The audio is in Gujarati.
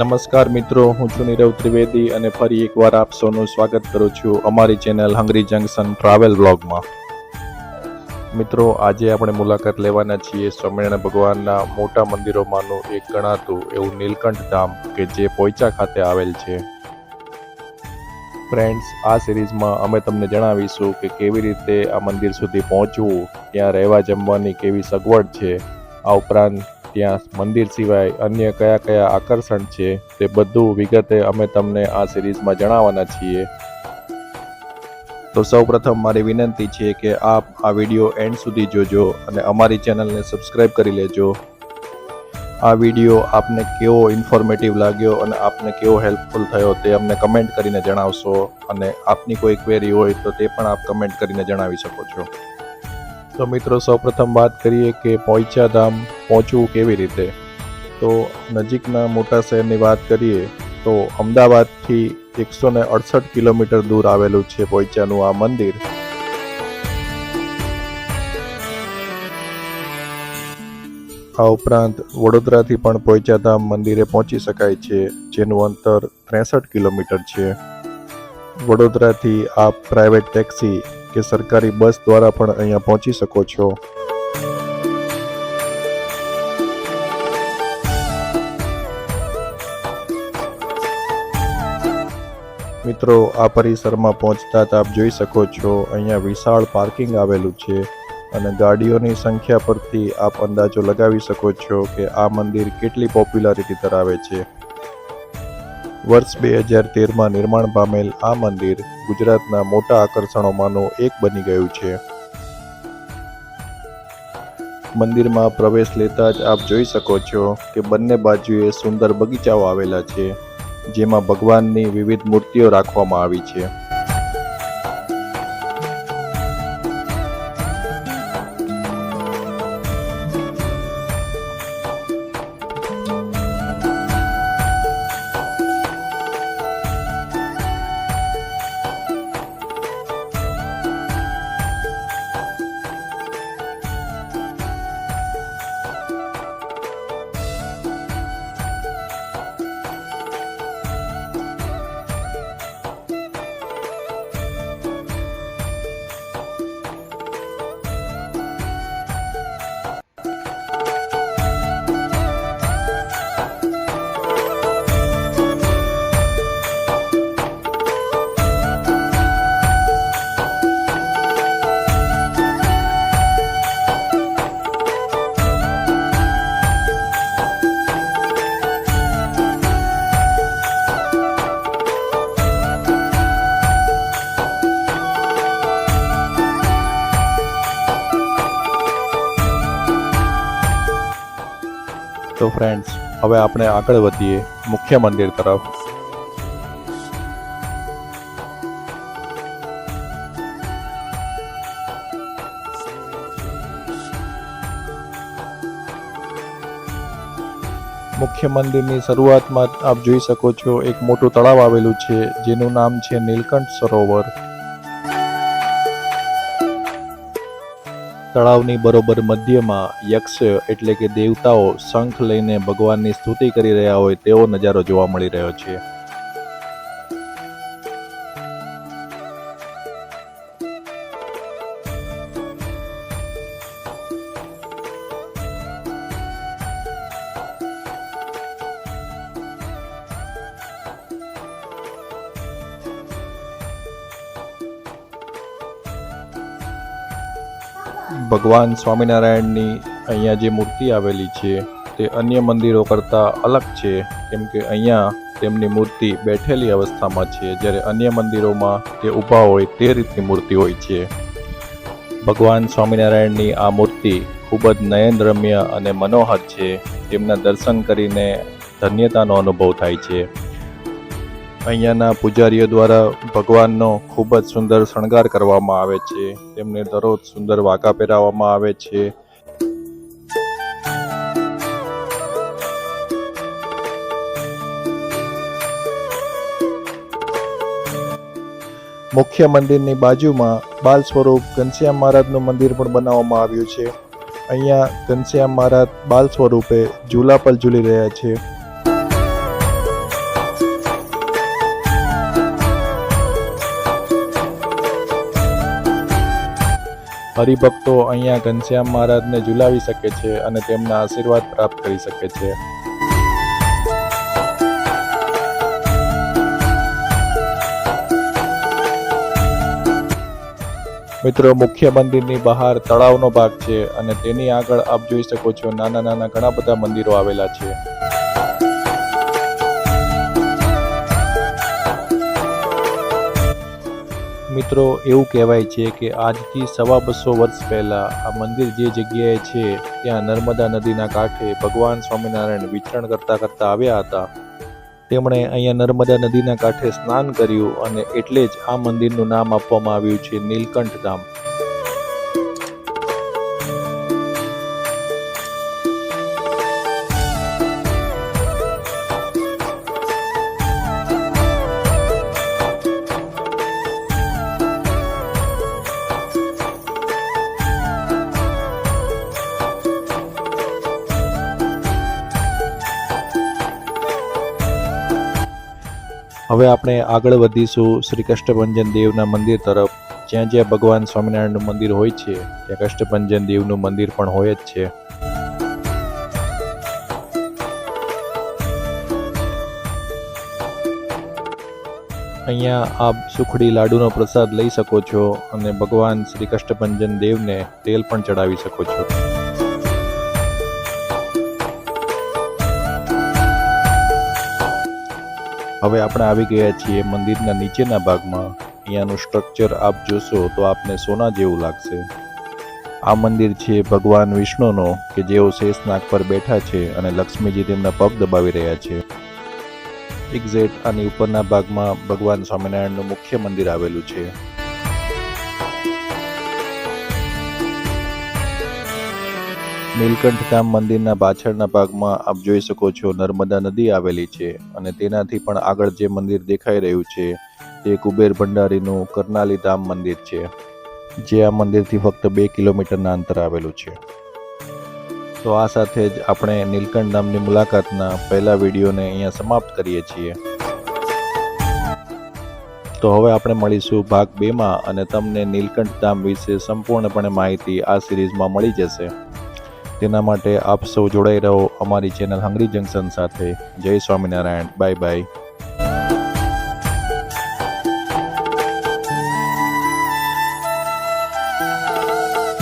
નમસ્કાર મિત્રો, હું છું નીરવ ત્રિવેદી અને ફરી એકવાર આપ સૌનું સ્વાગત કરું છું અમારી ચેનલ હંગરી જંકશન ટ્રાવેલ બ્લોગમાં મિત્રો, આજે આપણે મુલાકાત લેવાના છીએ સ્વામિનારાયણ ભગવાનના મોટા મંદિરોમાંનું એક ગણાતું એવું નીલકંઠ ધામ કે જે પોઈચા ખાતે આવેલ છે. ફ્રેન્ડ્સ, આ સિરીઝમાં અમે તમને જણાવીશું કે કેવી રીતે આ મંદિર સુધી પહોંચવું, ત્યાં રહેવા જમવાની કેવી સગવડ છે, આ ઉપરાંત ત્યાં મંદિર સિવાય અન્ય કયા કયા આકર્ષણ છે તે બધું વિગતે અમે તમને આ સિરીઝમાં જણાવવાના છીએ. તો સૌપ્રથમ મારી વિનંતી છે કે આપ આ વીડિયો એન્ડ સુધી જોજો અને અમારી ચેનલને સબસ્ક્રાઈબ કરી લેજો. આ વીડિયો આપને કેવો ઇન્ફોર્મેટિવ લાગ્યો અને આપને કેવો હેલ્પફુલ થયો તે અમને કમેન્ટ કરીને જણાવશો અને આપની કોઈ ક્વેરી હોય તો તે પણ આપ કમેન્ટ કરીને જણાવી શકો છો. તો મિત્રો, સૌપ્રથમ વાત કરીએ કે પોઈચા ધામ પહોંચવું કેવી રીતે? તો નજીકના મોટા શહેરની વાત કરીએ તો અમદાવાદથી એકસો ને અડસઠ કિલોમીટર દૂર આવેલું છે પોઈચાનું આ મંદિર. આ ઉપરાંત વડોદરાથી પણ પોઈચાધામ મંદિરે પહોંચી શકાય છે, જેનું અંતર ત્રેસઠ કિલોમીટર છે. વડોદરાથી આ પ્રાઇવેટ ટેક્સી કે સરકારી બસ દ્વારા પણ અહીંયા પહોંચી શકો છો. મિત્રો, આ પરિસરમાં પહોંચતા આપ જોઈ શકો છો, અહીંયા વિશાળ પાર્કિંગ આવેલું છે અને ગાડીઓની સંખ્યા પરથી આપ અંદાજો લગાવી શકો છો કે આ મંદિર કેટલી પોપ્યુલારિટી ધરાવે છે. વર્ષ બે હજાર તેરમાં નિર્માણ પામેલ આ મંદિર ગુજરાતના મોટા આકર્ષણોમાંનું એક બની ગયું છે. મંદિરમાં પ્રવેશ લેતા જ આપ જોઈ શકો છો કે બંને બાજુએ સુંદર બગીચાઓ આવેલા છે, જેમાં ભગવાનની વિવિધ મૂર્તિઓ રાખવામાં આવી છે. તો ફ્રેન્ડ્સ હવે આપણે આગળ વધીએ મુખ્ય મંદિર તરફ. મુખ્ય મંદિરની શરૂઆતમાં આપ જોઈ શકો છો, એક મોટું તળાવ આવેલું છે, જેનું નામ છે નીલકંઠ સરોવર. તળાવની બરોબર મધ્યમાં યક્ષ એટલે કે દેવતાઓ શંખ લઈને ભગવાનની સ્તુતિ કરી રહ્યા હોય તેવો નજારો જોવા મળી રહ્યો છે. ભગવાન સ્વામિનારાયણની અહીંયા જે મૂર્તિ આવેલી છે, તે અન્ય મંદિરો કરતાં અલગ છે. કેમ કે અહીંયા તેમની મૂર્તિ બેઠેલી અવસ્થામાં છે. જ્યારે અન્ય મંદિરોમાં તે ઊભા હોય તે રીતની મૂર્તિ હોય છે. ભગવાન સ્વામિનારાયણની આ મૂર્તિ ખૂબ જ નયનરમ્ય અને મનોહર છે. તેમના દર્શન કરીને ધન્યતાનો અનુભવ થાય છે. અહીંયાના પૂજારીઓ દ્વારા ભગવાનનો ખૂબ જ સુંદર શણગાર કરવામાં આવે છે. તેમને દરરોજ સુંદર વાઘા પહેરાવવામાં આવે છે. મુખ્ય મંદિરની બાજુમાં બાલ સ્વરૂપ ઘનશ્યામ મહારાજનું મંદિર પણ બનાવવામાં આવ્યું છે. અહીંયા ઘનશ્યામ મહારાજ બાલ સ્વરૂપે ઝૂલા પર ઝૂલી રહ્યા છે. હરિભક્તો અહીંયા ઘનશ્યામ મહારાજને ઝુલાવી શકે છે અને તેમના આશીર્વાદ પ્રાપ્ત કરી શકે છે. મિત્રો, મુખ્ય મંદિરની બહાર તળાવનો ભાગ છે અને તેની આગળ આપ જોઈ શકો છો નાના નાના ઘણા બધા મંદિરો આવેલા છે. મિત્રો, એવું કહેવાય છે કે આજથી સવા બસો વર્ષ પહેલાં આ મંદિર જે જગ્યાએ છે, ત્યાં નર્મદા નદીના કાંઠે ભગવાન સ્વામિનારાયણ વિચરણ કરતા કરતા આવ્યા હતા. તેમણે અહીંયા નર્મદા નદીના કાંઠે સ્નાન કર્યું અને એટલે જ આ મંદિરનું નામ આપવામાં આવ્યું છે નીલકંઠ ધામ હવે આપણે આગળ વધીશું શ્રી કષ્ટભંજન દેવના મંદિર તરફ. જ્યાં જ્યાં ભગવાન સ્વામિનારાયણનું મંદિર હોય છે, ત્યાં કષ્ટભંજન દેવનું મંદિર પણ હોય જ છે. અહીંયા આપ સુખડી લાડુનો પ્રસાદ લઈ શકો છો અને ભગવાન શ્રી કષ્ટભંજન દેવને તેલ પણ ચડાવી શકો છો. હવે આપણે આવી ગયા છીએ મંદિરના નીચેના ભાગમાં. અહીંયાનું સ્ટ્રક્ચર આપ જોશો તો આપને સોના જેવું લાગશે. આ મંદિર છે ભગવાન વિષ્ણુનો, કે જેઓ શેષનાગ પર બેઠા છે અને લક્ષ્મીજી તેમના પગ દબાવી રહ્યા છે. એક્ઝેટ આની ઉપરના ભાગમાં ભગવાન સ્વામિનારાયણનું મુખ્ય મંદિર આવેલું છે. નીલકંઠ ધામ મંદિરના પાછળના ભાગમાં આપ જોઈ શકો છો નર્મદા નદી આવેલી છે અને તેનાથી પણ આગળ જે મંદિર દેખાઈ રહ્યું છે તે કુબેર ભંડારીનું કરનાલી ધામ મંદિર છે, જે આ મંદિરથી ફક્ત બે કિલોમીટરના અંતર આવેલું છે. તો આ સાથે જ આપણે નીલકંઠ ધામની મુલાકાતના પહેલા વિડીયોને અહીંયા સમાપ્ત કરીએ છીએ. તો હવે આપણે મળીશું ભાગ બેમાં અને તમને નીલકંઠ ધામ વિશે સંપૂર્ણપણે માહિતી આ સિરીઝમાં મળી જશે. તેના માટે આપ સૌ જોડાઈ રહો અમારી ચેનલ હંગરી જંકશન સાથે. જય સ્વામિનારાયણ. Bye bye.